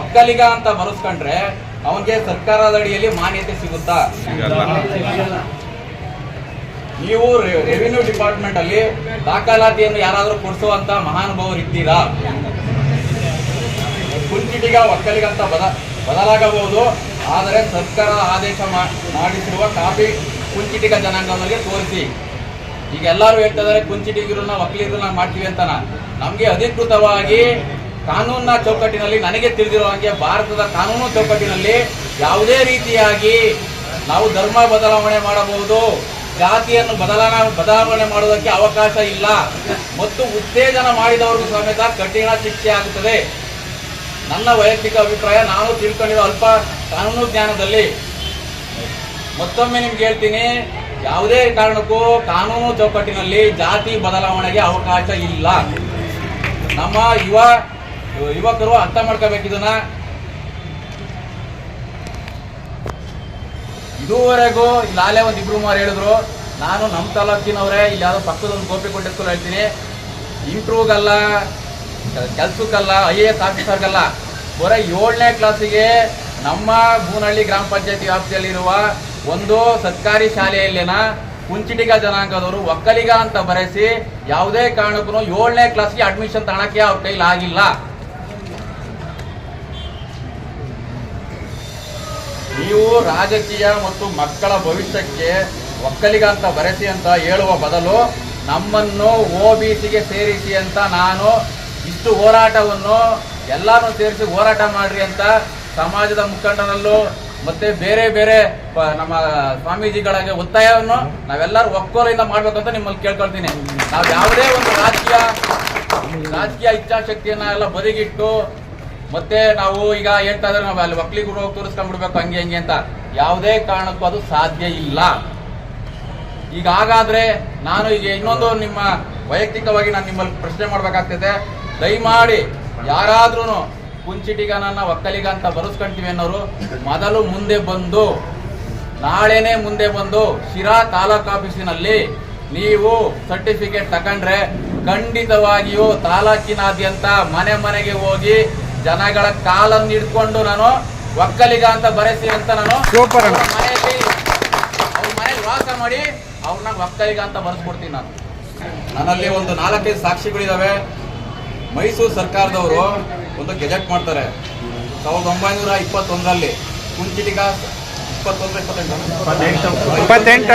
ಒಕ್ಕಲಿಗ ಅಂತ ಬರೆಸ್ಕೊಂಡ್ರೆ ಅವನಿಗೆ ಸರ್ಕಾರದ ಅಡಿಯಲ್ಲಿ ಮಾನ್ಯತೆ ಸಿಗುತ್ತಾ? ನೀವು ರೆವಿನ್ಯೂ ಡಿಪಾರ್ಟ್ಮೆಂಟ್ ಅಲ್ಲಿ ದಾಖಲಾತಿಯನ್ನು ಯಾರಾದರೂ ಕೊಡಿಸುವಂತ ಮಹಾನುಭಾವರು ಇದ್ದೀರಾ ಕುಂಚಿಟಿಗ ಒಕ್ಕಲಿಗ ಅಂತ ಬದ ಬದಲಾಗಬಹುದು. ಆದರೆ ಸರ್ಕಾರ ಆದೇಶ ಮಾಡಿಸಿರುವ ಕಾಪಿ ಕುಂಚಿಟಿಗ ಜನಾಂಗದವರಿಗೆ ತೋರಿಸಿ. ಈಗ ಎಲ್ಲರೂ ಹೇಳ್ತಾ ಇದಾರೆ ಕುಂಚಿಟಿಗರನ್ನ ಒಕ್ಕಲಿಗರನ್ನ ಮಾಡ್ತೀವಿ ಅಂತ ನಮಗೆ ಅಧಿಕೃತವಾಗಿ ಕಾನೂನಿನ ಚೌಕಟ್ಟಿನಲ್ಲಿ ನನಗೆ ತಿಳಿದಿರುವ ಹಾಗೆ ಭಾರತದ ಕಾನೂನು ಚೌಕಟ್ಟಿನಲ್ಲಿ ಯಾವುದೇ ರೀತಿಯಾಗಿ ನಾವು ಧರ್ಮ ಬದಲಾವಣೆ ಮಾಡಬಹುದು. ಜಾತಿಯನ್ನು ಬದಲಾವಣೆ ಬದಲಾವಣೆ ಮಾಡೋದಕ್ಕೆ ಅವಕಾಶ ಇಲ್ಲ. ಮತ್ತು ಉತ್ತೇಜನ ಮಾಡಿದವರಿಗೂ ಸಮೇತ ಕಠಿಣ ಶಿಕ್ಷೆ ಆಗುತ್ತದೆ. ನನ್ನ ವೈಯಕ್ತಿಕ ಅಭಿಪ್ರಾಯ, ನಾನು ತಿಳ್ಕೊಂಡಿರೋ ಅಲ್ಪ ಕಾನೂನು ಜ್ಞಾನದಲ್ಲಿ ಮತ್ತೊಮ್ಮೆ ನಿಮ್ಗೆ ಹೇಳ್ತೀನಿ, ಯಾವುದೇ ಕಾರಣಕ್ಕೂ ಕಾನೂನು ಚೌಕಟ್ಟಿನಲ್ಲಿ ಜಾತಿ ಬದಲಾವಣೆಗೆ ಅವಕಾಶ ಇಲ್ಲ. ನಮ್ಮ ಯುವ ಯುವಕರು ಅರ್ಥ ಮಾಡ್ಕೋಬೇಕಿದನ್ನ ಇದುವರೆಗೂ ಲಾಲೆ ಒಂದು ಇಬ್ರು ಮಾರು ಹೇಳಿದ್ರು. ನಾನು ನಮ್ಮ ತಾಲೂಕಿನವರೇ, ಇಲ್ಲಿ ಯಾವುದೋ ಪಕ್ಕದ ಒಂದು ಗೋಪಿಕೊಂಡ ಸ್ಕೂಲ್ ಹೇಳ್ತೀನಿ. ಇಂಟ್ರೂಗಲ್ಲ ಕೆಲ್ಸಕ್ಕಲ್ಲ, ಐ ಎ ಎಸ್ ಆಫೀಸರ್ಗಲ್ಲ, ಬರೀ ಏಳನೇ ಕ್ಲಾಸಿಗೆ ನಮ್ಮ ಬೂನಹಳ್ಳಿ ಗ್ರಾಮ ಪಂಚಾಯತಿ ವ್ಯಾಪ್ತಿಯಲ್ಲಿರುವ ಒಂದು ಸರ್ಕಾರಿ ಶಾಲೆಯಲ್ಲಿನ ಕುಂಚಿಟಿಗ ಜನಾಂಗದವರು ಒಕ್ಕಲಿಗ ಅಂತ ಬರೆಸಿ ಯಾವುದೇ ಕಾರಣಕ್ಕೂ ಏಳನೇ ಕ್ಲಾಸ್ಗೆ ಅಡ್ಮಿಷನ್ ತಗೊಳಕ್ಕೆ ಅವ್ರ ಕೈಲಿ ನೀವು ರಾಜಕೀಯ ಮತ್ತು ಮಕ್ಕಳ ಭವಿಷ್ಯಕ್ಕೆ ಒಕ್ಕಲಿಗ ಅಂತ ಬರೆಸಿ ಅಂತ ಹೇಳುವ ಬದಲು ನಮ್ಮನ್ನು ಒ ಬಿ ಸಿಗೆ ಸೇರಿಸಿ ಅಂತ ನಾನು ಇಷ್ಟು ಹೋರಾಟವನ್ನು ಎಲ್ಲಾನು ಸೇರಿಸಿ ಹೋರಾಟ ಮಾಡ್ರಿ ಅಂತ ಸಮಾಜದ ಮುಖಂಡರಲ್ಲೂ ಮತ್ತೆ ಬೇರೆ ಬೇರೆ ನಮ್ಮ ಸ್ವಾಮೀಜಿಗಳಿಗೆ ಒತ್ತಾಯವನ್ನು ನಾವೆಲ್ಲರೂ ಒಕ್ಕೋಲಿಂದ ಮಾಡ್ಬೇಕಂತ ನಿಮ್ಮಲ್ಲಿ ಕೇಳ್ಕೊಳ್ತೀನಿ. ನಾವು ಯಾವುದೇ ಒಂದು ರಾಜಕೀಯ ರಾಜಕೀಯ ಇಚ್ಛಾಶಕ್ತಿಯನ್ನ ಎಲ್ಲ ಬದಿಗಿಟ್ಟು ಮತ್ತೆ ನಾವು ಈಗ ಹೇಳ್ತಾ ಇದ್ರೆ ನಾವು ಅಲ್ಲಿ ಒಕ್ಕಲಿಗರು ಹೋಗಿ ತೋರಿಸ್ಕೊಂಡ್ಬಿಡ್ಬೇಕು ಹಂಗೆ ಹಂಗೆ ಅಂತ. ಯಾವುದೇ ಕಾರಣಕ್ಕೂ ಅದು ಸಾಧ್ಯ ಇಲ್ಲ. ಈಗ ಹಾಗಾದ್ರೆ ನಾನು ಈಗ ಇನ್ನೊಂದು ನಿಮ್ಮ ವೈಯಕ್ತಿಕವಾಗಿ ನಾನು ನಿಮ್ಮಲ್ಲಿ ಪ್ರಶ್ನೆ ಮಾಡ್ಬೇಕಾಗ್ತದೆ. ದಯಮಾಡಿ ಯಾರಾದ್ರೂ ಕುಂಚಿಟಿಗನನ್ನ, ಒಕ್ಕಲಿಗ ಅಂತ ಬರೆಸ್ಕೊಂತೀವಿ ಅನ್ನೋರು, ಮೊದಲು ಮುಂದೆ ಬಂದು, ನಾಳೆನೆ ಮುಂದೆ ಬಂದು ಶಿರಾ ತಾಲೂಕ್ ಆಫೀಸಿನಲ್ಲಿ ನೀವು ಸರ್ಟಿಫಿಕೇಟ್ ತಗೊಂಡ್ರೆ ಖಂಡಿತವಾಗಿಯೂ ತಾಲೂಕಿನಾದ್ಯಂತ ಮನೆ ಮನೆಗೆ ಹೋಗಿ ಜನಗಳ ಕಾಲನ್ನು ಹಿಡ್ಕೊಂಡು ನಾನು ಒಕ್ಕಲಿಗ ಅಂತ ಬರೆಸಿ ಅಂತ ನಾನು ಸೂಪರ್ ಅಣ್ಣ. ಅವ್ರ ಮನೆಯಲ್ಲಿ ಅವ್ರ ಮನೇಲಿ ವಾಸ ಮಾಡಿ ಅವ್ರನ್ನ ಒಕ್ಕಲಿಗ ಅಂತ ಬರೆಸ್ಕೊಡ್ತೀನಿ ನಾನು. ನನ್ನಲ್ಲಿ ಒಂದು ನಾಲ್ಕೈದು ಸಾಕ್ಷಿಗಳಿದಾವೆ. ಮೈಸೂರು ಸರ್ಕಾರದವರು ಒಂದು ಗೆಜೆಟ್ ಮಾಡ್ತಾರೆ. ಸಾವಿರದ ಒಂಬೈನೂರ ಇಪ್ಪತ್ತೊಂದರಲ್ಲಿ ಕುಂಚಿಟಿಗ ಇಪ್ಪತ್ತೊಂದು ಇಪ್ಪತ್ತೆಂಟು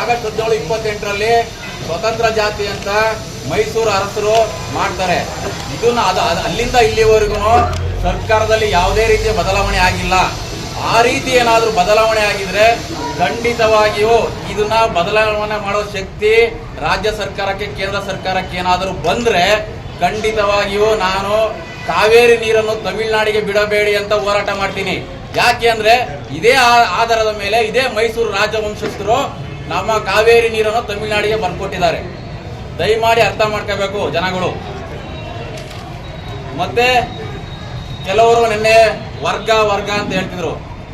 ಆಗಸ್ಟ್ ಹದಿನೇಳು ಇಪ್ಪತ್ತೆಂಟರಲ್ಲಿ ಸ್ವತಂತ್ರ ಜಾತಿ ಅಂತ ಮೈಸೂರು ಅರಸರು ಮಾಡ್ತಾರೆ. ಇದನ್ನ ಅದು ಅಲ್ಲಿಂದ ಇಲ್ಲಿವರೆಗೂ ಸರ್ಕಾರದಲ್ಲಿ ಯಾವುದೇ ರೀತಿಯ ಬದಲಾವಣೆ ಆಗಿಲ್ಲ. ಆ ರೀತಿ ಏನಾದರೂ ಬದಲಾವಣೆ ಆಗಿದ್ರೆ ಖಂಡಿತವಾಗಿಯೂ ಇದನ್ನ ಬದಲಾವಣೆ ಮಾಡೋ ಶಕ್ತಿ ರಾಜ್ಯ ಸರ್ಕಾರಕ್ಕೆ, ಕೇಂದ್ರ ಸರ್ಕಾರಕ್ಕೆ ಏನಾದರೂ ಬಂದ್ರೆ ಖಂಡಿತವಾಗಿಯೂ ನಾನು ಕಾವೇರಿ ನೀರನ್ನು ತಮಿಳುನಾಡಿಗೆ ಬಿಡಬೇಡಿ ಅಂತ ಹೋರಾಟ ಮಾಡ್ತೀನಿ. ಯಾಕೆ ಅಂದ್ರೆ ಇದೇ ಆಧಾರದ ಮೇಲೆ ಇದೇ ಮೈಸೂರು ರಾಜವಂಶಸ್ಥರು ನಮ್ಮ ಕಾವೇರಿ ನೀರನ್ನು ತಮಿಳುನಾಡಿಗೆ ಬರ್ಕೊಟ್ಟಿದ್ದಾರೆ. ದಯಮಾಡಿ ಅರ್ಥ ಮಾಡ್ಕೋಬೇಕು ಜನಗಳು. ಮತ್ತೆ ಕೆಲವರು ನಿನ್ನೆ ವರ್ಗ ವರ್ಗ ಅಂತ ಹೇಳ್ತಿದ್ರು.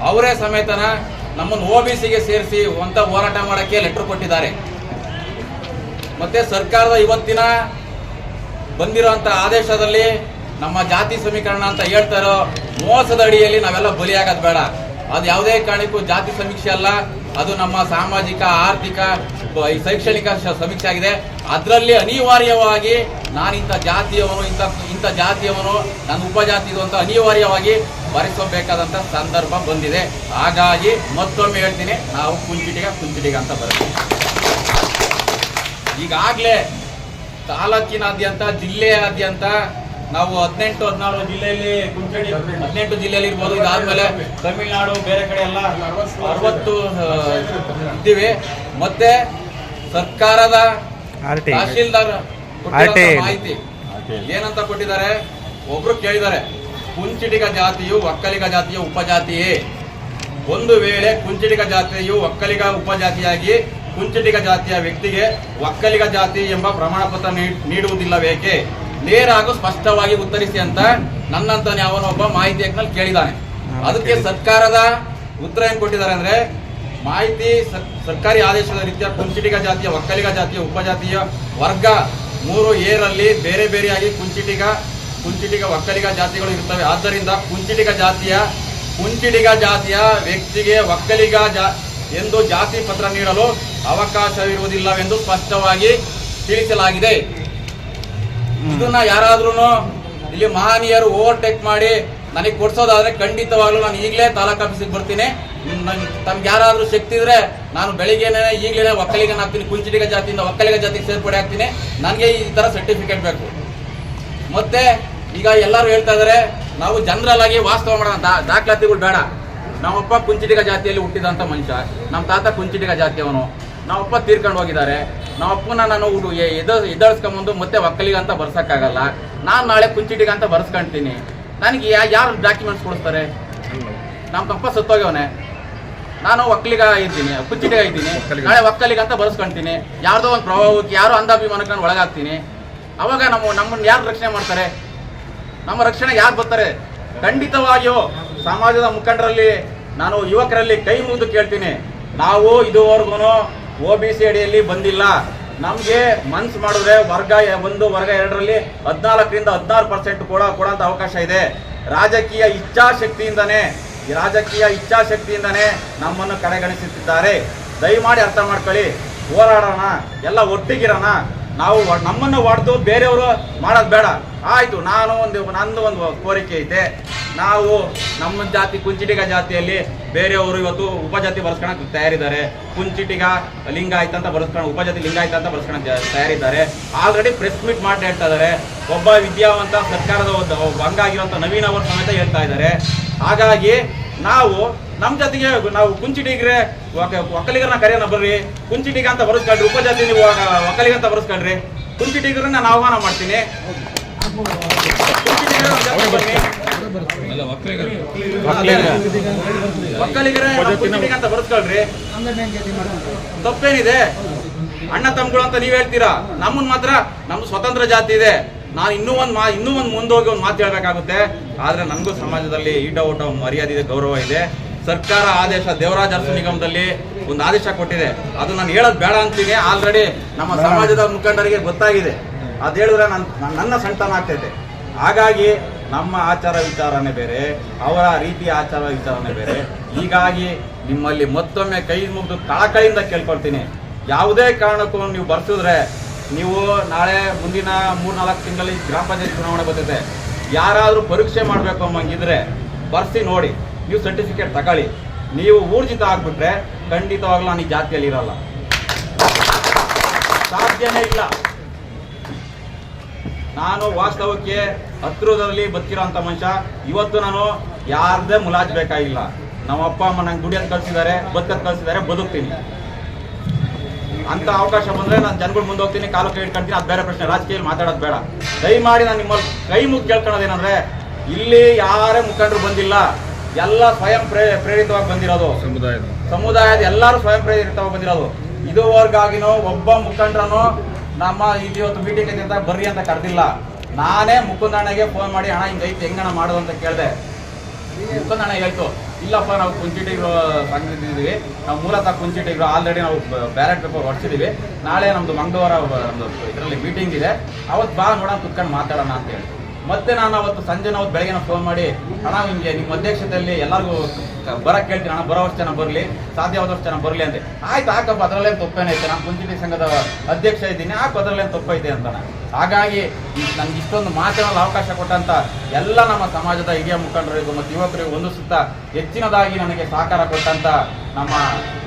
ಅವರೇ ಸಮೇತನ ನಮ್ಮನ್ನು ಒ ಬಿ ಸಿಗೆ ಸೇರಿಸಿ ಅಂತ ಹೋರಾಟ ಮಾಡೋಕ್ಕೆ ಲೆಟ್ರ್ ಕೊಟ್ಟಿದ್ದಾರೆ. ಮತ್ತೆ ಸರ್ಕಾರದ ಇವತ್ತಿನ ಬಂದಿರುವಂತ ಆದೇಶದಲ್ಲಿ ನಮ್ಮ ಜಾತಿ ಸಮೀಕರಣ ಅಂತ ಹೇಳ್ತಾರೋ ಮೋಸದ ಅಡಿಯಲ್ಲಿ ನಾವೆಲ್ಲ ಬಲಿಯಾಗೋದು ಬೇಡ. ಅದು ಯಾವುದೇ ಕಾರಣಕ್ಕೂ ಜಾತಿ ಸಮೀಕ್ಷೆ ಅಲ್ಲ. ಅದು ನಮ್ಮ ಸಾಮಾಜಿಕ, ಆರ್ಥಿಕ ಶೈಕ್ಷಣಿಕ ಸಮೀಕ್ಷೆ ಆಗಿದೆ. ಅದರಲ್ಲಿ ಅನಿವಾರ್ಯವಾಗಿ ನಾನು ಇಂಥ ಜಾತಿಯವನು, ಇಂಥ ಇಂಥ ಜಾತಿಯವನು, ನನ್ನ ಉಪಜಾತಿ ಅಂತ ಅನಿವಾರ್ಯವಾಗಿ ಭರಿಸಬೇಕಾದಂಥ ಸಂದರ್ಭ ಬಂದಿದೆ. ಹಾಗಾಗಿ ಮತ್ತೊಮ್ಮೆ ಹೇಳ್ತೀನಿ, ನಾವು ಕುಂಚಿಟಿಗ ಕುಂಚಿಟಿಗ ಅಂತ ಬರ್ತೀವಿ ಈಗಾಗಲೇ ತಾಲೂಕಿನಾದ್ಯಂತ, ಜಿಲ್ಲೆಯಾದ್ಯಂತ ನಾವು ಹದಿನೆಂಟು ಹದಿನಾರು ಜಿಲ್ಲೆಯಲ್ಲಿ ಕುಂಚಡಿ ಹದಿನೆಂಟು ಜಿಲ್ಲೆಯಲ್ಲಿ ಇರ್ಬೋದು. ಇದಾದ್ಮೇಲೆ ತಮಿಳುನಾಡು ಬೇರೆ ಕಡೆ ಎಲ್ಲ ಅರವತ್ತು ಇದ್ದೀವಿ. ಮತ್ತೆ ಸರ್ಕಾರದ ತಹಶೀಲ್ದಾರ್ ಮಾಹಿತಿ. ಏನಂತ ಕೊಟ್ಟಿದ್ದಾರೆ? ಒಬ್ರು ಕೇಳಿದ್ದಾರೆ ಕುಂಚಿಟಿಗ ಜಾತಿಯು ಒಕ್ಕಲಿಗ ಜಾತಿಯ ಉಪಜಾತಿಯೇ? ಒಂದು ವೇಳೆ ಕುಂಚಿಟಿಗ ಜಾತಿಯು ಒಕ್ಕಲಿಗ ಉಪಜಾತಿಯಾಗಿ ಕುಂಚಿಟಿಗ ಜಾತಿಯ ವ್ಯಕ್ತಿಗೆ ಒಕ್ಕಲಿಗ ಜಾತಿ ಎಂಬ ಪ್ರಮಾಣ ಪತ್ರ ನೀಡುವುದಿಲ್ಲ ನೀಡುವುದಿಲ್ಲವೇಕೆ? ನೇರ ಹಾಗೂ ಸ್ಪಷ್ಟವಾಗಿ ಉತ್ತರಿಸಿ ಅಂತ ನನ್ನಂತಾನೆ ಅವನೊಬ್ಬ ಮಾಹಿತಿ ಹಕ್ಕಿನಲ್ಲಿ ಕೇಳಿದ್ದಾನೆ ಅದಕ್ಕೆ ಸರ್ಕಾರದ ಉತ್ತರ ಏನ್ ಕೊಟ್ಟಿದ್ದಾರೆ ಅಂದ್ರೆ ಮಾಹಿತಿ ಸರ್- ಸರ್ಕಾರಿ ಆದೇಶದ ರೀತಿಯ ಕುಂಚಿಟಿಗ ಜಾತಿಯ ಒಕ್ಕಲಿಗ ಜಾತಿಯ ಉಪಜಾತಿಯ ವರ್ಗ ಮೂರು ಏರಲ್ಲಿ ಬೇರೆ ಬೇರೆಯಾಗಿ ಕುಂಚಿಟಿಗ ಕುಂಚಿಟಿಗ ಒಕ್ಕಲಿಗ ಜಾತಿಗಳು ಇರ್ತವೆ. ಆದ್ದರಿಂದ ಕುಂಚಿಟಿಗ ಜಾತಿಯ ಕುಂಚಿಟಿಗ ಜಾತಿಯ ವ್ಯಕ್ತಿಗೆ ಒಕ್ಕಲಿಗ ಜಾ ಎಂದು ಜಾತಿ ಪತ್ರ ನೀಡಲು ಅವಕಾಶವಿರುವುದಿಲ್ಲವೆಂದು ಸ್ಪಷ್ಟವಾಗಿ ತಿಳಿಸಲಾಗಿದೆ. ಇದನ್ನ ಯಾರಾದ್ರೂ ಇಲ್ಲಿ ಮಹನೀಯರು ಓವರ್ಟೇಕ್ ಮಾಡಿ ನನಗೆ ಕೊಡ್ಸೋದಾದ್ರೆ ಖಂಡಿತವಾಗ್ಲೂ ನಾನು ಈಗಲೇ ತಾಲೂಕು ಆಫೀಸಿಗೆ ಬರ್ತೀನಿ. ತಮ್ಗೆ ಯಾರಾದ್ರೂ ಶಕ್ತಿ ಇದ್ರೆ ನಾನು ಬೆಳಿಗ್ಗೆನೇ ಈಗಲೇ ಒಕ್ಕಲಿಗನ ಹಾಕ್ತೀನಿ ಕುಂಚಿಟಿಗ ಜಾತಿಯಿಂದ ಒಕ್ಕಲಿಗ ಜಾತಿಗೆ ಸೇರ್ಪಡೆ ಆಗ್ತೀನಿ. ನನಗೆ ಈ ತರ ಸರ್ಟಿಫಿಕೇಟ್ ಬೇಕು. ಮತ್ತೆ ಈಗ ಎಲ್ಲರೂ ಹೇಳ್ತಾ ಇದಾರೆ, ನಾವು ಜನರಲ್ ವಾಸ್ತವ ಮಾಡೋಣ. ದಾಖಲಾತಿಗಳು ಬೇಡ. ನಮ್ಮಪ್ಪ ಕುಂಚಿಟಿಗ ಜಾತಿಯಲ್ಲಿ ಹುಟ್ಟಿದಂತ ಮನುಷ್ಯ ನಮ್ಮ ತಾತ ಕುಂಚಿಟಿಗ ಜಾತಿಯವನು. ನಮ್ಮಪ್ಪ ತೀರ್ಕೊಂಡು ಹೋಗಿದ್ದಾರೆ. ನಮ್ಮಪ್ಪನ ನಾನು ಹುಡು ಎದ ಎದಳಿಸ್ಕೊಂಬಂದು ಮತ್ತೆ ಒಕ್ಕಲಿಗಂತ ಬರ್ಸಕ್ಕಾಗಲ್ಲ. ನಾನು ನಾಳೆ ಕುಂಚಿಟಿಗಂತ ಬರ್ಸ್ಕೊಂತೀನಿ. ನನಗೆ ಯಾರು ಡಾಕ್ಯುಮೆಂಟ್ಸ್ ಕೊಡಿಸ್ತಾರೆ? ನಮ್ಮ ಅಪ್ಪ ಸತ್ತೋಗ್ಯವನೆ. ನಾನು ಒಕ್ಕಲಿಗ ಇದ್ದೀನಿ ಕುಂಚಿಟಿಗ ಇದ್ದೀನಿ. ನಾಳೆ ಒಕ್ಕಲಿಗ ಅಂತ ಬರ್ಸ್ಕೊಂತೀನಿ. ಯಾರ್ದೋ ಒಂದು ಪ್ರಭಾವಕ್ಕೆ ಯಾರೋ ಅಂಧಾಭಿಮಾನಕ್ಕೆ ನಾನು ಒಳಗಾಗ್ತೀನಿ. ಅವಾಗ ನಮ್ಮ ನಮ್ಮನ್ನು ಯಾರು ರಕ್ಷಣೆ ಮಾಡ್ತಾರೆ? ನಮ್ಮ ರಕ್ಷಣೆ ಯಾರು ಬರ್ತಾರೆ? ಖಂಡಿತವಾಗಿಯೂ ಸಮಾಜದ ಮುಖಂಡರಲ್ಲಿ ನಾನು ಯುವಕರಲ್ಲಿ ಕೈ ಮುಗಿದು ಕೇಳ್ತೀನಿ. ನಾವು ಇದುವರೆಗೂ ಒ ಬಿ ಸಿ ಅಡಿಯಲ್ಲಿ ಬಂದಿಲ್ಲ. ನಮಗೆ ಮನ್ಸು ಮಾಡಿದ್ರೆ ವರ್ಗ ಒಂದು, ವರ್ಗ ಎರಡರಲ್ಲಿ ಹದಿನಾಲ್ಕರಿಂದ ಹದಿನಾರು ಪರ್ಸೆಂಟ್ ಕೂಡ ಕೊಡೋಂಥ ಅವಕಾಶ ಇದೆ. ರಾಜಕೀಯ ಇಚ್ಛಾಶಕ್ತಿಯಿಂದನೇ ರಾಜಕೀಯ ಇಚ್ಛಾಶಕ್ತಿಯಿಂದನೇ ನಮ್ಮನ್ನು ಕಡೆಗಣಿಸುತ್ತಿದ್ದಾರೆ. ದಯಮಾಡಿ ಅರ್ಥ ಮಾಡ್ಕೊಳ್ಳಿ. ಹೋರಾಡೋಣ, ಎಲ್ಲ ಒಟ್ಟಿಗಿರೋಣ. ನಾವು ನಮ್ಮನ್ನು ಹೊಡೆದು ಬೇರೆಯವರು ಮಾಡೋದು ಬೇಡ. ಆಯಿತು, ನಾನು ಒಂದು, ನಂದು ಒಂದು ಕೋರಿಕೆ ಐತೆ ನಾವು ನಮ್ಮ ಜಾತಿ ಕುಂಚಿಟಿಗ ಜಾತಿಯಲ್ಲಿ ಬೇರೆಯವರು ಇವತ್ತು ಉಪಜಾತಿ ಬರ್ಸ್ಕೊಳಕ್ ತಯಾರಿದ್ದಾರೆ. ಕುಂಚಿಟಿಗ ಲಿಂಗಾಯತ ಅಂತ ಬರ್ಸ್ಕೊಂಡು ಉಪಜಾತಿ ಲಿಂಗಾಯತ ಅಂತ ಬರ್ಸ್ಕೊಳಕ್ ಜಾ- ತಯಾರಿದ್ದಾರೆ. ಆಲ್ರೆಡಿ ಪ್ರೆಸ್ ಮೀಟ್ ಮಾಡಿ ಹೇಳ್ತಾ ಇದ್ದಾರೆ. ಒಬ್ಬ ವಿದ್ಯಾವಂತ ಸರ್ಕಾರದ ಒಂದು ಹಂಗಾಗಿರುವಂತ ನವೀನ್ ಅವರು ಸಮೇತ ಹೇಳ್ತಾ ಇದ್ದಾರೆ. ಹಾಗಾಗಿ ನಾವು ನಮ್ಮ ಜೊತೆಗೆ ನಾವು ಕುಂಚಿಟಿಗ್ರೆ ಒಕ್ಕ- ಒಕ್ಕಲಿಗರನ್ನ ಕರೆಯೋಣ ಬರ್ರಿ. ಕುಂಚಿಟಿಗ ಅಂತ ಬರೆಸ್ಕೊಂಡ್ರಿ ಉಪಜಾತಿ ನೀವು ಒಕ್ಕ- ಒಕ್ಕಲಿಗ ಅಂತ ಬರೆಸ್ಕೊಂಡ್ರಿ ಕುಂಚಿಟಿಗರನ್ನ ನಾನು ಆಹ್ವಾನ ಮಾಡ್ತೀನಿ. ಬನ್ನಿ. ಒಕ್ಕಲಿಗರೇ ಬರೆಸ್ಕೊಳ್ರಿ ತಪ್ಪೇನಿದೆ? ಅಣ್ಣ ತಮ್ಮಗಳು ಅಂತ ನೀವ್ ಹೇಳ್ತೀರಾ? ನಮ್ಮನ್ ಮಾತ್ರ ನಮ್ದು ಸ್ವತಂತ್ರ ಜಾತಿ ಇದೆ. ನಾನು ಇನ್ನೂ ಒಂದ್ ಮಾ ಇನ್ನೂ ಒಂದ್ ಮುಂದೋಗಿ ಒಂದು ಮಾತು ಹೇಳ್ಬೇಕಾಗುತ್ತೆ. ಆದ್ರೆ ನನಗೂ ಸಮಾಜದಲ್ಲಿ ಈಟ ಊಟ ಮರ್ಯಾದೆ ಇದೆ ಗೌರವ ಇದೆ. ಸರ್ಕಾರ ಆದೇಶ ದೇವರಾಜ ಅರಸು ನಿಗಮದಲ್ಲಿ ಒಂದು ಆದೇಶ ಕೊಟ್ಟಿದೆ. ಅದು ನಾನು ಹೇಳೋದು ಬೇಡ ಅಂತೀನಿ. ಆಲ್ರೆಡಿ ನಮ್ಮ ಸಮಾಜದ ಮುಖಂಡರಿಗೆ ಗೊತ್ತಾಗಿದೆ. ಅದು ಹೇಳಿದ್ರೆ ನನ್ ನನ್- ನನ್ನ ಸಂತಾನ ಆಗ್ತೈತೆ. ಹಾಗಾಗಿ ನಮ್ಮ ಆಚಾರ ವಿಚಾರನೇ ಬೇರೆ, ಅವರ ರೀತಿ ಆಚಾರ ವಿಚಾರನೇ ಬೇರೆ. ಹೀಗಾಗಿ ನಿಮ್ಮಲ್ಲಿ ಮತ್ತೊಮ್ಮೆ ಕೈ ಮುಗಿದು ಕಳಕಳಿಯಿಂದ ಕೇಳ್ಕೊಳ್ತೀನಿ. ಯಾವುದೇ ಕಾರಣಕ್ಕೂ ನೀವು ಬರ್ತಿದ್ರೆ ನೀವು ನಾಳೆ ಮುಂದಿನ ಮೂರ್ನಾಲ್ಕು ತಿಂಗಳಲ್ಲಿ ಗ್ರಾಮ ಪಂಚಾಯತ್ ಚುನಾವಣೆ ಬರ್ತೈತೆ. ಯಾರಾದರೂ ಪರೀಕ್ಷೆ ಮಾಡಬೇಕು ಅನ್ನಂಗಿದ್ರೆ ಬರ್ಸಿ ನೋಡಿ. ನೀವು ಸರ್ಟಿಫಿಕೇಟ್ ತಗೊಳ್ಳಿ. ನೀವು ಊರ್ಜಿತ ಆಗ್ಬಿಟ್ರೆ ಖಂಡಿತವಾಗ್ಲೂ ನಾನು ಜಾತಿಯಲ್ಲಿ ಇರಲ್ಲ. ಸಾಧ್ಯನೇ ಇಲ್ಲ. ನಾನು ವಾಸ್ತವಕ್ಕೆ ಹತ್ತಿರದಲ್ಲಿ ಬದುಕಿರೋಂಥ ಮನುಷ್ಯ. ಇವತ್ತು ನಾನು ಯಾರ್ದೇ ಮುಲಾಜ್ ಬೇಕಾಗಿಲ್ಲ. ನಮ್ಮ ಅಪ್ಪ ಅಮ್ಮ ನಂಗೆ ದುಡಿಯೋದು ಕಳ್ಸಿದ್ದಾರೆ ಬದುಕದ್ ಕಳ್ಸಿದ್ದಾರೆ ಬದುಕ್ತೀನಿ. ಅಂತ ಅವಕಾಶ ಬಂದರೆ ನಾನು ಜನಗಳು ಮುಂದೆ ಹೋಗ್ತೀನಿ ಕಾಲು ಕೈ ಇಟ್ಕೊಂತೀನಿ ಅದು ಬೇರೆ ಪ್ರಶ್ನೆ. ರಾಜಕೀಯ ಮಾತಾಡೋದು ಬೇಡ. ದಯಮಾಡಿ ನಾನು ನಿಮ್ಮಲ್ಲಿ ಕೈ ಮುಗಿ ಕೇಳ್ಕೊಳ್ಳೋದೇನಂದ್ರೆ ಇಲ್ಲಿ ಯಾರೇ ಮುಖಂಡರು ಬಂದಿಲ್ಲ ಎಲ್ಲ ಸ್ವಯಂ ಪ್ರೇ ಪ್ರೇರಿತವಾಗಿ ಬಂದಿರೋದು. ಸಮುದಾಯದ. ಸಮುದಾಯದ ಎಲ್ಲರೂ ಸ್ವಯಂ ಪ್ರೇರಿತವಾಗಿ ಬಂದಿರೋದು. ಇದುವರೆಗಾಗಿನೂ ಒಬ್ಬ ಮುಖಂಡರನು ನಮ್ಮ ಇದು ಮೀಟಿಂಗ್ ಐತೆ ಅಂತ ಬರ್ರಿ ಅಂತ ಕರೆದಿಲ್ಲ. ನಾನೇ ಮುಕುಂದಣ್ಣಗೆ ಫೋನ್ ಮಾಡಿ ಹಣ ಹಿಂಗೈತೆ ಹೆಂಗಣ ಮಾಡೋದು ಅಂತ ಕೇಳಿದೆ. ಮುಕುಂದಣ್ಣ ಹೇಳ್ತು ಇಲ್ಲಪ್ಪ, ನಾವು ಕುಂಚಿಟಿಗಳು ಸಂಘದಿದ್ದೀವಿ ನಾವು ಮೂಲತಃ ಕುಂಚಿಟಿಗಳು ಆಲ್ರೆಡಿ ನಾವು ಬ್ಯಾಲೆಟ್ ಪೇಪರ್ ಹೊಡ್ಸಿದ್ದೀವಿ ನಾಳೆ ನಮ್ದು ಮಂಗಳವಾರ ಇದರಲ್ಲಿ ಮೀಟಿಂಗ್ ಇದೆ. ಅವತ್ತು ಬಾ ನೋಡೋಣ, ಕುತ್ಕೊಂಡು ಮಾತಾಡೋಣ ಅಂತ ಹೇಳಿ. ಮತ್ತೆ ನಾನು ಅವತ್ತು ಸಂಜೆ ನಾವು ಬೆಳಗ್ಗೆ ಫೋನ್ ಮಾಡಿ ಹಣ ನಿಮ್ಗೆ ನಿಮ್ಮ ಅಧ್ಯಕ್ಷತೆಯಲ್ಲಿ ಎಲ್ಲರಿಗೂ ಬರಕ್ ಕೇಳ್ತೀನಿ, ಅಣ್ಣ, ಬರೋ ಜನ ಬರಲಿ, ಸಾಧ್ಯವಾದಷ್ಟು ಜನ ಬರಲಿ ಅಂತ ಆಯ್ತು ಹಾಕಪ್ಪ ಅದರಲ್ಲೇನು ತಪ್ಪೇನೈತೆ ನಾನು ಕುಂಚಿಟಿ ಸಂಘದ ಅಧ್ಯಕ್ಷ ಇದ್ದೀನಿ ಹಾಕು ಅದರಲ್ಲೇನು ತಪ್ಪೈತೆ ಅಂತಾನೆ ಹಾಗಾಗಿ, ನನ್ಗೆ ಇಷ್ಟೊಂದು ಮಾತನಾಡಲು ಅವಕಾಶ ಕೊಟ್ಟಂತ ಎಲ್ಲ ನಮ್ಮ ಸಮಾಜದ ಹಿರಿಯ ಮುಖಂಡರಿಗೂ ಮತ್ತು ಯುವಕರಿಗೂ ಒಂದು ಸುತ್ತ ಹೆಚ್ಚಿನದಾಗಿ ನನಗೆ ಸಹಕಾರ ಕೊಟ್ಟಂತ ನಮ್ಮ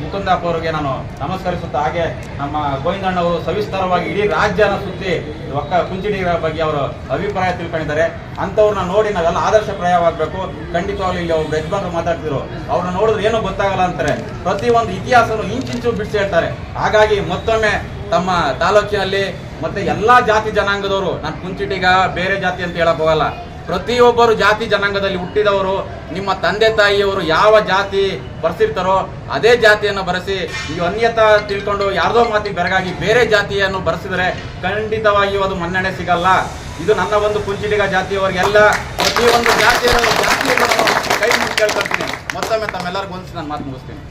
ಮುಕುಂದಪ್ಪ ಅವರಿಗೆ ನಾನು ನಮಸ್ಕರಿಸುತ್ತಾ, ಹಾಗೆ ನಮ್ಮ ಗೋವಿಂದಣ್ಣವರು ಸವಿಸ್ತಾರವಾಗಿ ಇಡೀ ರಾಜ್ಯನ ಸುತ್ತಿ ಒಕ್ಕ ಕುಂಚಿಡಿಗರ ಬಗ್ಗೆ ಅವರು ಅಭಿಪ್ರಾಯ ತಿಳ್ಕೊಂಡಿದ್ದಾರೆ. ಅಂಥವ್ರನ್ನ ನೋಡಿ ನಾವೆಲ್ಲ ಆದರ್ಶಪ್ರಾಯವಾಗಬೇಕು ಖಂಡಿತವಾಗ್ಲೂ ಇಲ್ಲಿ ಒಬ್ಬ ಯಜಮಾನರು ಮಾತಾಡ್ತಿದ್ರು. ಅವ್ರನ್ನ ನೋಡಿದ್ರೆ ಏನೂ ಗೊತ್ತಾಗಲ್ಲ ಅಂತಾರೆ. ಪ್ರತಿ ಒಂದು ಇತಿಹಾಸನು ಇಂಚಿಂಚು ಬಿಡಿಸಿ ಹೇಳ್ತಾರೆ. ಹಾಗಾಗಿ ಮತ್ತೊಮ್ಮೆ ತಮ್ಮ ತಾಲೂಕಿನಲ್ಲಿ ಮತ್ತೆ ಎಲ್ಲ ಜಾತಿ ಜನಾಂಗದವರು, ನಾನು ಕುಂಚಿಟಿಗ ಬೇರೆ ಜಾತಿ ಅಂತ ಹೇಳಕ್ ಹೋಗಲ್ಲ. ಪ್ರತಿಯೊಬ್ಬರು ಜಾತಿ ಜನಾಂಗದಲ್ಲಿ ಹುಟ್ಟಿದವರು, ನಿಮ್ಮ ತಂದೆ ತಾಯಿಯವರು ಯಾವ ಜಾತಿ ಬರೆಸಿರ್ತಾರೋ ಅದೇ ಜಾತಿಯನ್ನು ಬರೆಸಿ, ಈ ಅನ್ಯತ ತಿಳ್ಕೊಂಡು ಯಾರ್ದೋ ಮಾತಿಗೆ ಬೆರಗಾಗಿ ಬೇರೆ ಜಾತಿಯನ್ನು ಬರೆಸಿದರೆ ಖಂಡಿತವಾಗಿಯೂ ಅದು ಮನ್ನಣೆ ಸಿಗಲ್ಲ. ಇದು ನನ್ನ ಒಂದು ಕುಂಚಿಟಿಗ ಜಾತಿಯವರಿಗೆಲ್ಲ ಪ್ರತಿಯೊಂದು ಜಾತಿಯ ಜಾತಿಯನ್ನು ಕೈ ಮುಗಿ ಕೇಳ್ಕೊಳ್ತೀನಿ. ಮತ್ತೊಮ್ಮೆ ತಮ್ಮೆಲ್ಲರಿಗೂ ಒಂದ್ಸಿ ನಾನು ಮಾತು ಮುಗಿಸ್ತೀನಿ.